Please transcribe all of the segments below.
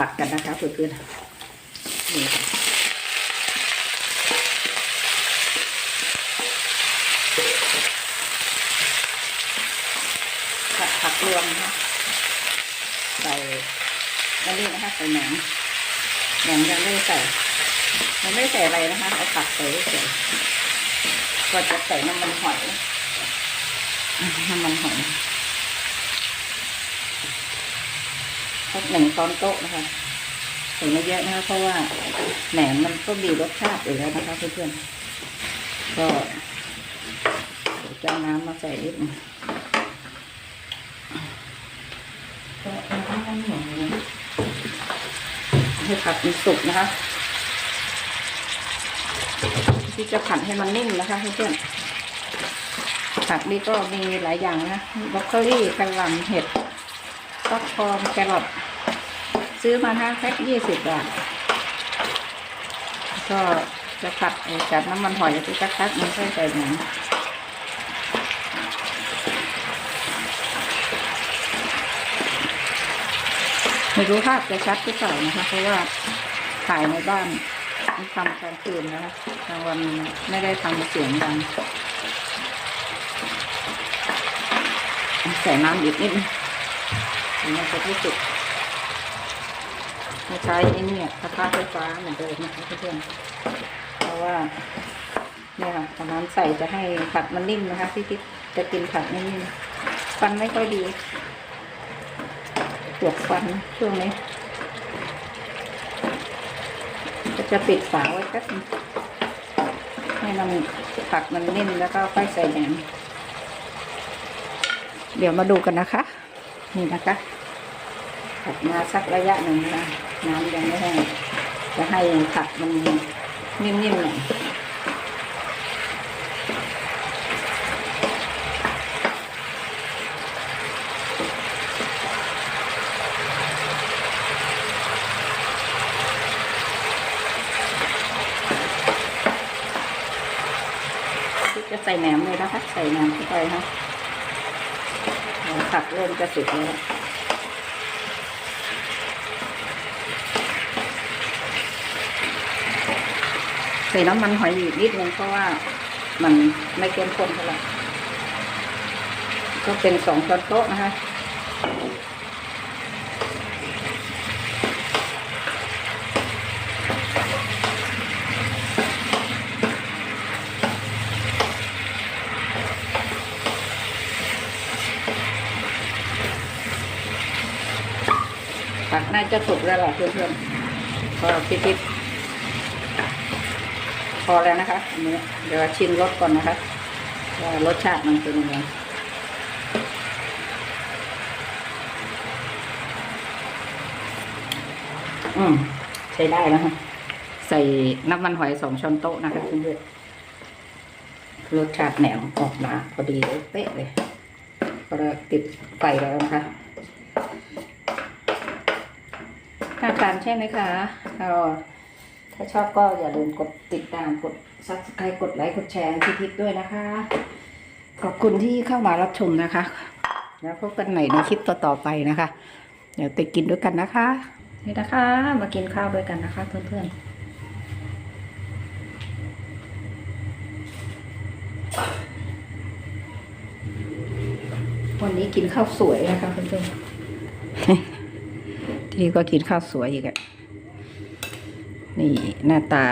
ผัดกกันนะคะเพื่อนๆนี่ค่ะผัดผักรวมนะคะใส่อันนี้นะคะใส่แหนมแหนมยังไม่ใส่ยังไม่ใส่อะไรนะคะเอาผักใส่เฉยๆก็จะใส่น้ำมันหอยน้ำมันหอย สักหนึ่งช้อนโต๊ะนะคะใส่ไม่เยอะนะคะเพราะว่าแหนมมันก็มีรสชาติอยู่แล้วนะคะเพื่อนๆก็เจะเอาน้ำมาใส่นิดนึงก็น้ำมันหน่อยให้ผัดมันสุกนะคะที่จะผัดให้มันนิ่มนะคะเพื่อนๆผักนี่ก็มีหลายอย่างนะบรอกโคลี่กระหล่ำเห็ดฟักทองแครอท ซื้อมาห้าแพ็คยี่สิบบาท ก็จะผัดจัดน้ำมันหอยที่สักพักมันค่ใส่หนังไม่รู้ภาพจะชัดหรือเปล่านะคะ เพราะว่าถ่ายในบ้านทำกลางคืนนะคะกลางวันไม่ได้ทำเสียงดังใส่น้ำอีกนิดนึงมันจะไม่สุก ม่ใช้ไอ้นี่กระทะไฟฟ้าเหมือนเดิมนะคะเพื่อนๆเพราะว่าเนี่ยค่ะประมาณใส่จะให้ผัดมันนิ่มนะคะพี่พิษจะกินผัดไม่นิ่มฟันไม่ค่อยดีปวดฟันช่วงนี้ก็จะปิดฝาไว้แป๊บนึงให้มันผักมันนิ่มแล้วก็ค่อยใส่แหนมเดี๋ยวมาดูกันนะคะ นี่นะคะ ผัดมาสักระยะหนึ่งนะน้ำยังไม่แห้งจะให้ผักมันนิ่มๆหน่อยจะใส่แหนมเลยนะคะ ใส่แหนมเข้าไปค่ะผักเริ่มจะสุกแล้ว ใส่น้ำมันหอยอีกนิดนึงเพราะว่ามันไม่เข้มข้นเท่าไหร่ก็เป็นสองช้อนโต๊ะนะคะผักน่าจะสุกแล้วล่ะเพื่อนๆพอพิดๆ อแล้วนะคะอันนี้เดี๋ยวชิมรสก่อนนะคะว่ารสชาติมันเป็นยังไงอืมใช้ได้แล้วค่ะใส่น้ำมันหอยสองช้อนโต๊ะนะคะเพื่อนๆรสชาติแหนมออกมาพอดีเลยเป๊ะเลยก็ติดไฟแล้วนะคะน่าทานใช่ไหมคะก็ ถ้าชอบก็อย่าลืมกดติดตามกด subscribe กดไลค์กดแชร์ที่ทิปด้วยนะคะ ขอบคุณที่เข้ามารับชมนะคะ แล้วพบกันใหม่ในคลิปต่อๆไปนะคะ เดี๋ยวไปกินด้วยกันนะคะ นี่นะคะ มากินข้าวด้วยกันนะคะ เพื่อนๆวันนี้กินข้าวสวยนะคะเพื่อนๆที่ก็กินข้าวสวยอีกอะ นี่หน้าตา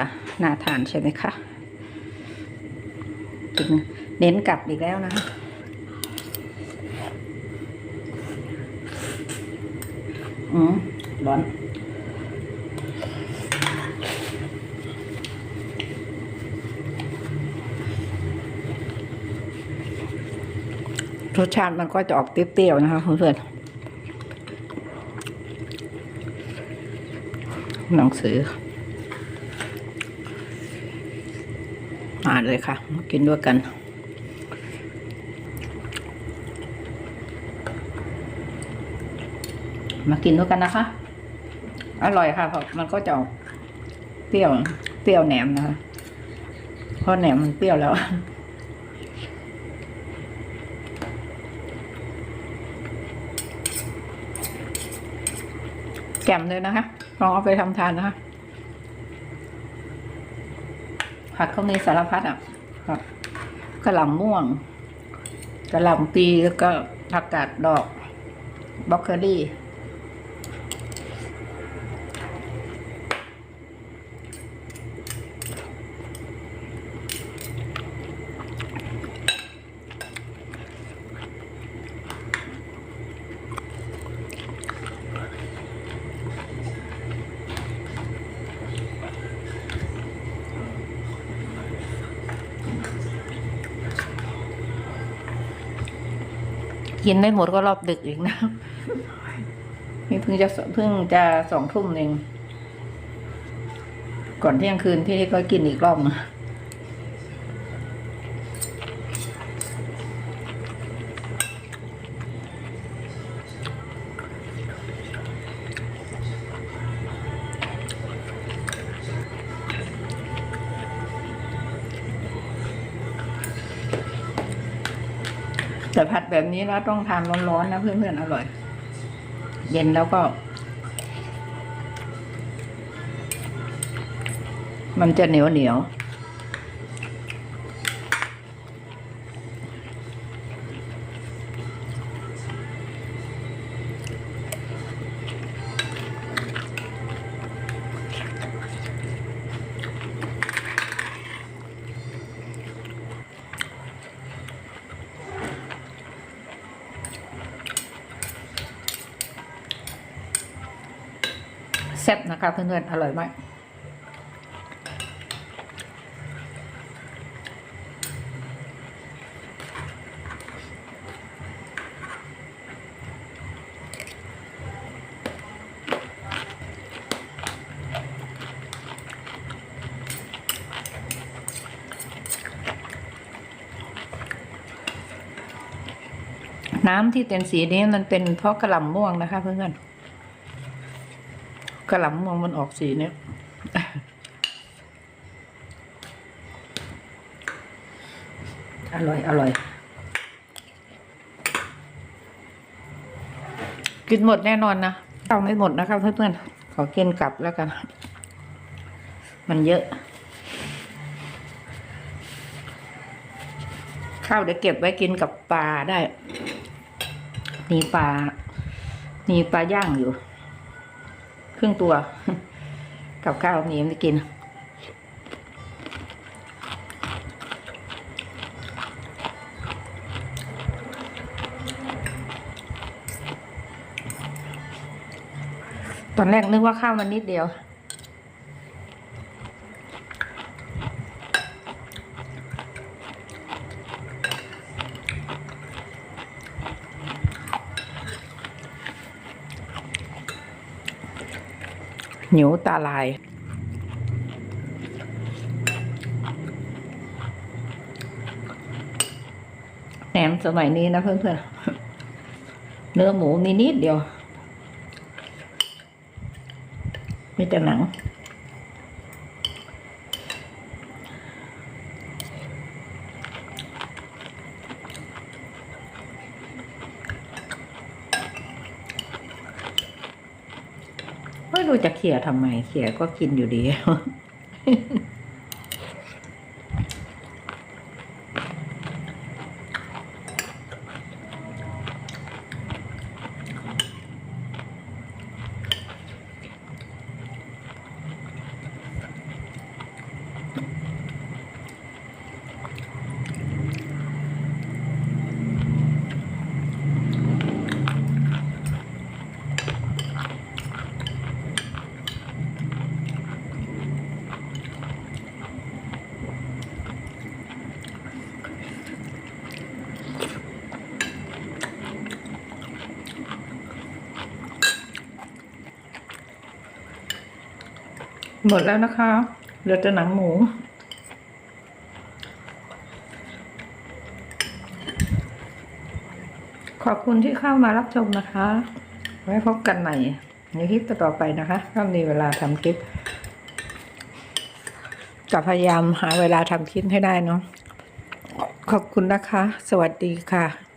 น่าทานใช่ไหมคะกินเน้นกลับอีกแล้วนะคะอืมร้อนรสชาติมันก็จะออกเปรี้ยวๆนะคะเพื่อนๆหนังสือ อาเลยค่ะ มากินด้วยกัน มากินด้วยกันนะคะ อร่อยค่ะเพราะมันก็จะเปรี้ยว เปรี้ยวแหนมนะคะเพราะแหนมมันเปรี้ยวแล้วแจ่มเลยนะคะ ลองเอาไปทำทานนะคะ ผักเขามีสารพัดอะครับกระหล่ำม่วงกระหล่ำปีแล้วก็ผักกาดดอกบล็อกเคอรี่ กินไม่หมดก็รอบดึกอีกนะนี่เพิ่งจะเพิ่งจะสองทุ่มเองก่อนเที่ยงคืนพี่ก็กินอีกรอบนะ แต่ผัดแบบนี้แล้วต้องทานร้อนๆนะเพื่อนๆอร่อย เย็นแล้วก็ มันจะเหนียวเหนียว ซ่บนะคะเพื่อนๆอร่อยมากน้ำที่เป็นสีนี้มันเป็นเพราะกระหล่ำม่วงนะคะเพื่อนๆ กระหล่ำม่วงมันออกสีเนี้ยอร่อย อร่อย กินหมดแน่นอนนะเอาไม่หมดนะครับเพื่อนๆขอกินกลับแล้วกัน มันเยอะ ข้าวเดี๋ยวเก็บไว้กินกับปลาได้ มีปลา มีปลาย่างอยู่ ครึ่งตัว กับข้าวมีไม่กิน ตอนแรกนึกว่าข้าวมันนิดเดียว หิวตาลาย แหนมสมัยนี้นะเพื่อนๆ เนื้อหมูมีนิดเดียว มีแต่หนัง ไม่รู้จะเขี่ยทำไมเขี่ยก็กินอยู่ดี หมดแล้วนะคะ เหลือแต่หนังหมู ขอบคุณที่เข้ามารับชมนะคะ ไว้พบกันใหม่ในคลิปต่อไปนะคะถ้ามีเวลาทำคลิปจะพยายามหาเวลาทำคลิปให้ได้เนาะขอบคุณนะคะ สวัสดีค่ะ